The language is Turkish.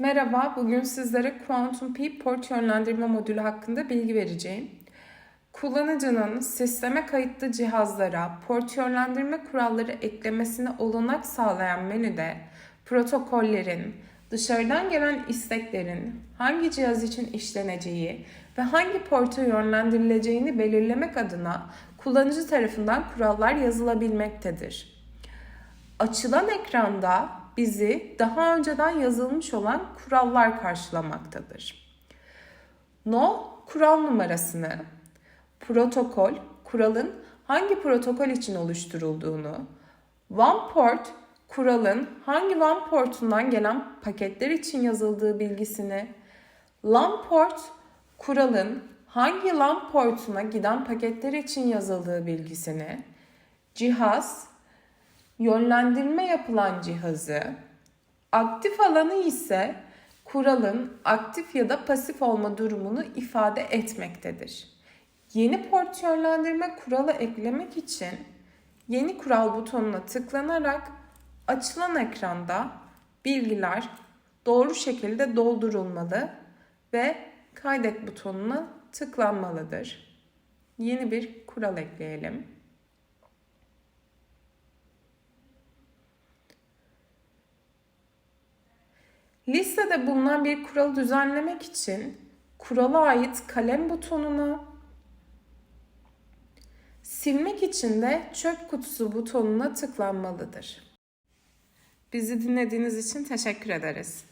Merhaba, bugün sizlere Quantum P port yönlendirme modülü hakkında bilgi vereceğim. Kullanıcının sisteme kayıtlı cihazlara port yönlendirme kuralları eklemesine olanak sağlayan menüde protokollerin, dışarıdan gelen isteklerin hangi cihaz için işleneceği ve hangi porta yönlendirileceğini belirlemek adına kullanıcı tarafından kurallar yazılabilmektedir. Açılan ekranda bizi daha önceden yazılmış olan kurallar karşılamaktadır. No kural numarasını, protokol kuralın hangi protokol için oluşturulduğunu, one port kuralın hangi one portundan gelen paketler için yazıldığı bilgisini, LAN port kuralın hangi LAN portuna giden paketler için yazıldığı bilgisini, cihaz yönlendirme yapılan cihazı, aktif alanı ise kuralın aktif ya da pasif olma durumunu ifade etmektedir. Yeni port yönlendirme kuralı eklemek için yeni kural butonuna tıklanarak açılan ekranda bilgiler doğru şekilde doldurulmalı ve kaydet butonuna tıklanmalıdır. Yeni bir kural ekleyelim. Listede bulunan bir kuralı düzenlemek için kurala ait kalem butonuna, silmek için de çöp kutusu butonuna tıklanmalıdır. Bizi dinlediğiniz için teşekkür ederiz.